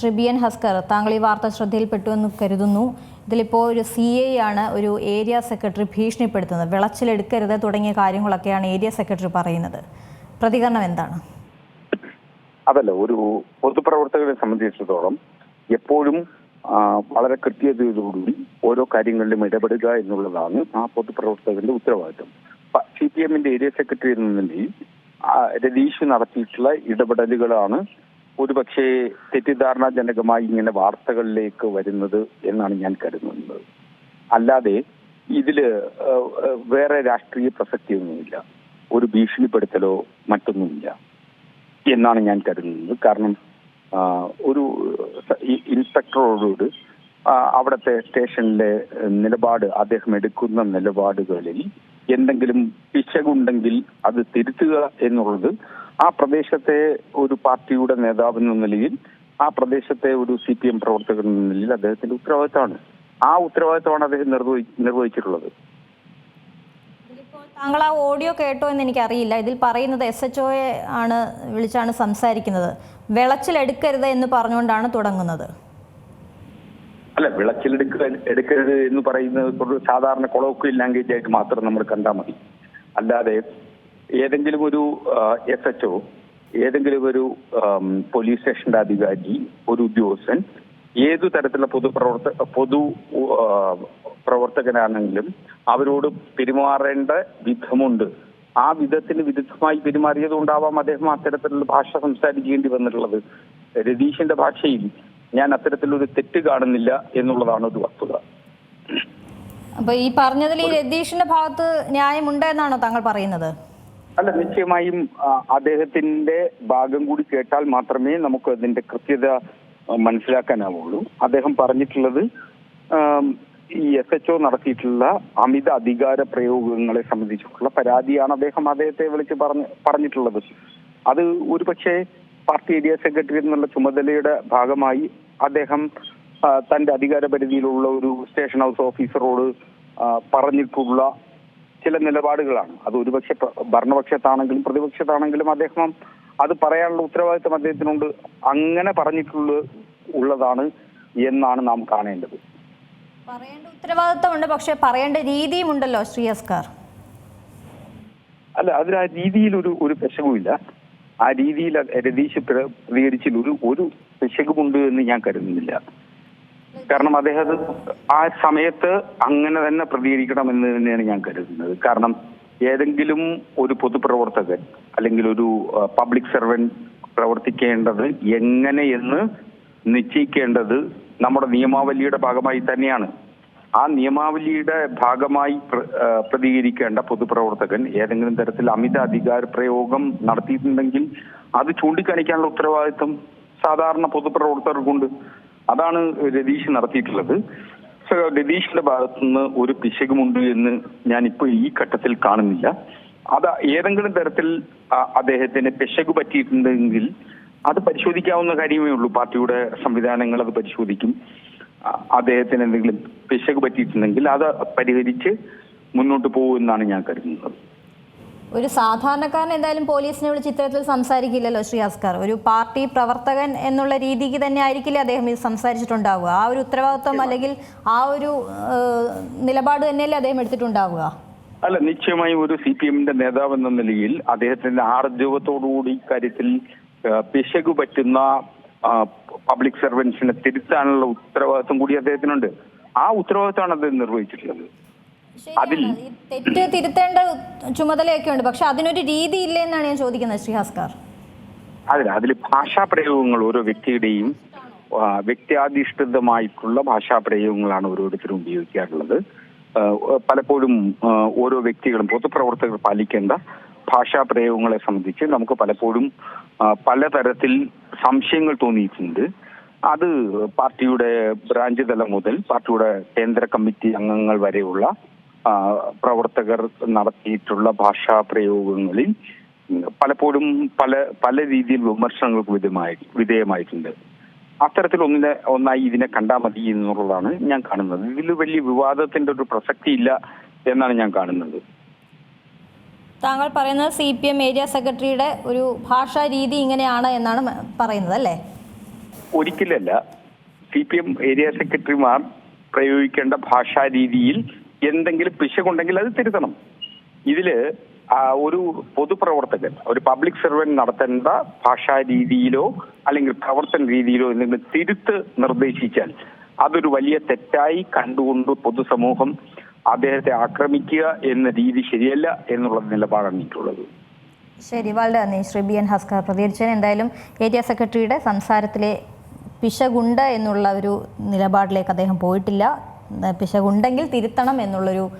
Shri B N Haskar താങ്കൾ ഈ വാർത്ത ശ്രദ്ധയിൽപ്പെട്ടു എന്ന് കരുതുന്നു. ഇതിലിപ്പോൾ ഒരു സി എ ആണ് ഒരു ഏരിയ സെക്രട്ടറി ഭീഷണിപ്പെടുത്തുന്നത്. വിളച്ചിലെടുക്കരുത് തുടങ്ങിയ കാര്യങ്ങളൊക്കെയാണ് ഏരിയ സെക്രട്ടറി പറയുന്നത്. പ്രതികരണം എന്താണ്? അതല്ല ഒരു പൊതുപ്രവർത്തകരെ സംബന്ധിച്ചിടത്തോളം എപ്പോഴും വളരെ കൃത്യതയോടുകൂടി ഓരോ കാര്യങ്ങളിലും ഇടപെടുക എന്നുള്ളതാണ് ആ പൊതുപ്രവർത്തകന്റെ ഉത്തരവാദിത്വം സി പി എമ്മിന്റെ ഏരിയ സെക്രട്ടറി എന്ന നിലയിൽ രതീഷ് നടത്തിയിട്ടുള്ള ഇടപെടലുകളാണ് ഒരുപക്ഷെ തെറ്റിദ്ധാരണാജനകമായി ഇങ്ങനെ വാർത്തകളിലേക്ക് വരുന്നത് എന്നാണ് ഞാൻ കരുതുന്നത്. അല്ലാതെ ഇതിൽ വേറെ രാഷ്ട്രീയ പ്രസക്തിയൊന്നുമില്ല. ഒരു ഭീഷണിപ്പെടുത്തലോ മറ്റൊന്നുമില്ല എന്നാണ് ഞാൻ കരുതുന്നത്. കാരണം ഒരു ഇൻസ്പെക്ടറോട് അവിടുത്തെ സ്റ്റേഷനിലെ നിലപാട് അദ്ദേഹം എടുക്കുന്ന നിലപാടുകളിൽ എന്തെങ്കിലും പിശകുണ്ടെങ്കിൽ അത് തിരുത്തുക എന്നുള്ളത് ആ പ്രദേശത്തെ ഒരു പാർട്ടിയുടെ നേതാവ് എന്ന നിലയിൽ ആ പ്രദേശത്തെ ഒരു സി പി എം പ്രവർത്തകൻ എന്ന നിലയിൽ അദ്ദേഹത്തിന്റെ ഉത്തരവാദിത്തമാണ്. ആ ഉത്തരവാദിത്തമാണ് അദ്ദേഹം നിർവഹി നിർവഹിച്ചിട്ടുള്ളത്. താങ്കൾ ആ ഓഡിയോ കേട്ടോ എന്ന് എനിക്കറിയില്ല. ഇതിൽ പറയുന്നത് എസ് എച്ച് ഒയെ ആണ് വിളിച്ചാണ് സംസാരിക്കുന്നത്. വിളച്ചിലെടുക്കരുത് എന്ന് പറഞ്ഞുകൊണ്ടാണ് തുടങ്ങുന്നത്. അല്ല വിളച്ചിലെടുക്ക എടുക്കരുത് എന്ന് പറയുന്നത് സാധാരണ കൊളോക്വൽ ലാംഗ്വേജ് ആയിട്ട് മാത്രം നമ്മൾ കണ്ടാൽ മതി. അല്ലാതെ ഏതെങ്കിലും ഒരു എസ് എച്ച് ഒ ഏതെങ്കിലും ഒരു പോലീസ് സ്റ്റേഷന്റെ അധികാരി ഒരു ഉദ്യോഗസ്ഥൻ ഏതു തരത്തിലുള്ള പൊതുപ്രവർത്ത പൊതു പ്രവർത്തകനാണെങ്കിലും അവരോട് പെരുമാറേണ്ട വിധമുണ്ട്. ആ വിധത്തിന് വിരുദ്ധമായി പെരുമാറിയത് കൊണ്ടാവാം അദ്ദേഹം അത്തരത്തിലുള്ള ഭാഷ സംസാരിക്കേണ്ടി വന്നിട്ടുള്ളത്. രതീഷിന്റെ ഭാഷയിൽ ഞാൻ അത്തരത്തിലൊരു തെറ്റ് കാണുന്നില്ല എന്നുള്ളതാണ് ഒരു വസ്തുത. അപ്പൊ ഈ പറഞ്ഞതിൽ ഈ രതീഷിന്റെ ഭാഗത്ത് ന്യായമുണ്ട് എന്നാണോ താങ്കൾ പറയുന്നത്? അല്ല നിശ്ചയമായും അദ്ദേഹത്തിന്റെ ഭാഗം കൂടി കേട്ടാൽ മാത്രമേ നമുക്ക് അതിന്റെ കൃത്യത മനസ്സിലാക്കാനാവുള്ളൂ. അദ്ദേഹം പറഞ്ഞിട്ടുള്ളത് ഈ എസ് എച്ച് ഒ നടത്തിയിട്ടുള്ള അമിത അധികാര പ്രയോഗങ്ങളെ സംബന്ധിച്ചിട്ടുള്ള പരാതിയാണ് അദ്ദേഹം അദ്ദേഹത്തെ വിളിച്ച് പറഞ്ഞ് പറഞ്ഞിട്ടുള്ളത്. അത് ഒരു പക്ഷേ പാർട്ടി ഏരിയ സെക്രട്ടറി എന്നുള്ള ചുമതലയുടെ ഭാഗമായി അദ്ദേഹം തന്റെ അധികാര പരിധിയിലുള്ള ഒരു സ്റ്റേഷൻ ഹൗസ് ഓഫീസറോട് പറഞ്ഞിട്ടുള്ള ചില നിലപാടുകളാണ്. അത് ഒരുപക്ഷെ ഭരണപക്ഷത്താണെങ്കിലും പ്രതിപക്ഷത്താണെങ്കിലും അദ്ദേഹം അത് പറയാനുള്ള ഉത്തരവാദിത്വം അദ്ദേഹത്തിനുണ്ട്. അങ്ങനെ പറഞ്ഞിട്ടുള്ള ഉള്ളതാണ് എന്നാണ് നാം കാണേണ്ടത്. പറയേണ്ട ഉത്തരവാദിത്വമുണ്ട് പക്ഷെ പറയേണ്ട രീതിയും ഉണ്ടല്ലോ ശ്രീ അസ്കാർ. അല്ല അതിന് ആ രീതിയിൽ ഒരു ഒരു പെശകുമില്ല. ആ രീതിയിൽ രതീഷ് പ്രതികരിച്ചിൽ ഒരു ഒരു പെശകുമുണ്ട് എന്ന് ഞാൻ കരുതുന്നില്ല. കാരണം അദ്ദേഹം ആ സമയത്ത് അങ്ങനെ തന്നെ പ്രതികരിക്കണം എന്ന് തന്നെയാണ് ഞാൻ കരുതുന്നത്. കാരണം ഏതെങ്കിലും ഒരു പൊതുപ്രവർത്തകൻ അല്ലെങ്കിൽ ഒരു പബ്ലിക് സർവന്റ് പ്രവർത്തിക്കേണ്ടത് എങ്ങനെയെന്ന് നിശ്ചയിക്കേണ്ടത് നമ്മുടെ നിയമാവലിയുടെ ഭാഗമായി തന്നെയാണ്. ആ നിയമാവലിയുടെ ഭാഗമായി പ്രതികരിക്കേണ്ട പൊതുപ്രവർത്തകൻ ഏതെങ്കിലും തരത്തിൽ അമിത അധികാര പ്രയോഗം നടത്തിയിട്ടുണ്ടെങ്കിൽ അത് ചൂണ്ടിക്കാണിക്കാനുള്ള ഉത്തരവാദിത്വം സാധാരണ പൊതുപ്രവർത്തകർക്കുണ്ട്. അതാണ് രതീഷ് നടത്തിയിട്ടുള്ളത്. രതീഷിന്റെ ഭാഗത്തുനിന്ന് ഒരു പിശകുമുണ്ട് എന്ന് ഞാൻ ഇപ്പോൾ ഈ ഘട്ടത്തിൽ കാണുന്നില്ല. അത് ഏതെങ്കിലും തരത്തിൽ അദ്ദേഹത്തിന് പിശക് പറ്റിയിട്ടുണ്ടെങ്കിൽ അത് പരിശോധിക്കാവുന്ന കാര്യമേ ഉള്ളൂ. പാർട്ടിയുടെ സംവിധാനങ്ങൾ അത് പരിശോധിക്കും. അദ്ദേഹത്തിന് എന്തെങ്കിലും പിശക് പറ്റിയിട്ടുണ്ടെങ്കിൽ അത് പരിഹരിച്ച് മുന്നോട്ട് പോകുമെന്നാണ് ഞാൻ കരുതുന്നത്. ഒരു സാധാരണക്കാരൻ എന്തായാലും പോലീസിനെ വിളിച്ച് ഇത്തരത്തിൽ സംസാരിക്കില്ലല്ലോ ശ്രീ അസ്കർ ഒരു പാർട്ടി പ്രവർത്തകൻ എന്നുള്ള രീതിക്ക് തന്നെ ആയിരിക്കില്ല അദ്ദേഹം ഇത് സംസാരിച്ചിട്ടുണ്ടാവുക? ആ ഒരു ഉത്തരവാദിത്വം അല്ലെങ്കിൽ ആ ഒരു നിലപാട് തന്നെയല്ലേ അദ്ദേഹം എടുത്തിട്ടുണ്ടാവുക? അല്ല നിശ്ചയമായും ഒരു സി പി എമ്മിന്റെ നേതാവ് എന്ന നിലയിൽ അദ്ദേഹത്തിന്റെ ആർജവത്തോടുകൂടി ഇക്കാര്യത്തിൽ പിശക് പറ്റുന്ന പബ്ലിക് സർവൻസിനെ തിരുത്താനുള്ള ഉത്തരവാദിത്വം കൂടി അദ്ദേഹത്തിനുണ്ട്. ആ ഉത്തരവാദിത്തമാണ് അദ്ദേഹം നിർവഹിച്ചിട്ടുള്ളത്. അതിൽ- തെറ്റ് തിരുത്തേണ്ട ചുമതലയൊക്കെ ഉണ്ട്. പക്ഷെ അതിനൊരു രീതി ഇല്ലെന്നാണ് ഞാൻ ചോദിക്കുന്നത് ശ്രീഹാസ്കാർ. ഹസ്കർ അതിൽ അതിൽ ഭാഷാ പ്രയോഗങ്ങൾ ഓരോ വ്യക്തിയുടെയും വ്യക്തിയാധിഷ്ഠിതമായിട്ടുള്ള ഭാഷാ പ്രയോഗങ്ങളാണ് ഓരോരുത്തരും ഉപയോഗിക്കാറുള്ളത്. പലപ്പോഴും ഓരോ വ്യക്തികളും പൊതുപ്രവർത്തകർ പാലിക്കേണ്ട ഭാഷാ പ്രയോഗങ്ങളെ സംബന്ധിച്ച് നമുക്ക് പലപ്പോഴും പലതരത്തിൽ സംശയങ്ങൾ തോന്നിയിട്ടുണ്ട്. അത് പാർട്ടിയുടെ ബ്രാഞ്ച് തലം മുതൽ പാർട്ടിയുടെ കേന്ദ്ര കമ്മിറ്റി അംഗങ്ങൾ വരെയുള്ള പ്രവർത്തകർ നടത്തിയിട്ടുള്ള ഭാഷാ പ്രയോഗങ്ങളിൽ പലപ്പോഴും പല പല രീതിയിൽ വിമർശനങ്ങൾക്ക് വിധേയമായി വിധേയമായിട്ടുണ്ട്. അത്തരത്തിൽ ഒന്നിനെ ഒന്നായി ഇതിനെ കണ്ടാൽ മതി എന്നുള്ളതാണ് ഞാൻ കാണുന്നത്. ഇതിൽ വലിയ വിവാദത്തിന്റെ ഒരു പ്രസക്തി ഇല്ല എന്നാണ് ഞാൻ കാണുന്നത്. താങ്കൾ പറയുന്നത് സി പി എം ഏരിയ സെക്രട്ടറിയുടെ ഒരു ഭാഷാ രീതി ഇങ്ങനെയാണ് എന്നാണ് പറയുന്നത് അല്ലേ? ഒരിക്കലല്ല. സി പി എം ഏരിയ സെക്രട്ടറിമാർ പ്രയോഗിക്കേണ്ട ഭാഷാ രീതിയിൽ എന്തെങ്കിലും പിശകുണ്ടെങ്കിൽ അത് തിരുത്തണം. ഇതിൽ ഒരു പൊതുപ്രവർത്തകൻ ഒരു പബ്ലിക് സർവന്റ് നടത്തേണ്ട ഭാഷാ രീതിയിലോ അല്ലെങ്കിൽ പ്രവർത്തന രീതിയിലോ എന്തെങ്കിലും തിരുത്ത് നിർദ്ദേശിച്ചാൽ അതൊരു വലിയ തെറ്റായി കണ്ടുകൊണ്ട് പൊതുസമൂഹം അദ്ദേഹത്തെ ആക്രമിക്കുക എന്ന രീതി ശരിയല്ല എന്നുള്ള നിലപാടാണ് എനിക്കുള്ളത്. ശരി വളരെ നന്ദി. ശ്രീ ബി എൻ ഹസ്കർ പ്രതികരിച്ചതിന് എന്തായാലും ഏരിയ സെക്രട്ടറിയുടെ സംസാരത്തിലെ പിശകുണ്ട് എന്നുള്ള ഒരു നിലപാടിലേക്ക് അദ്ദേഹം പോയിട്ടില്ല. പിശകുണ്ടെങ്കിൽ തിരുത്തണം എന്നുള്ളൊരു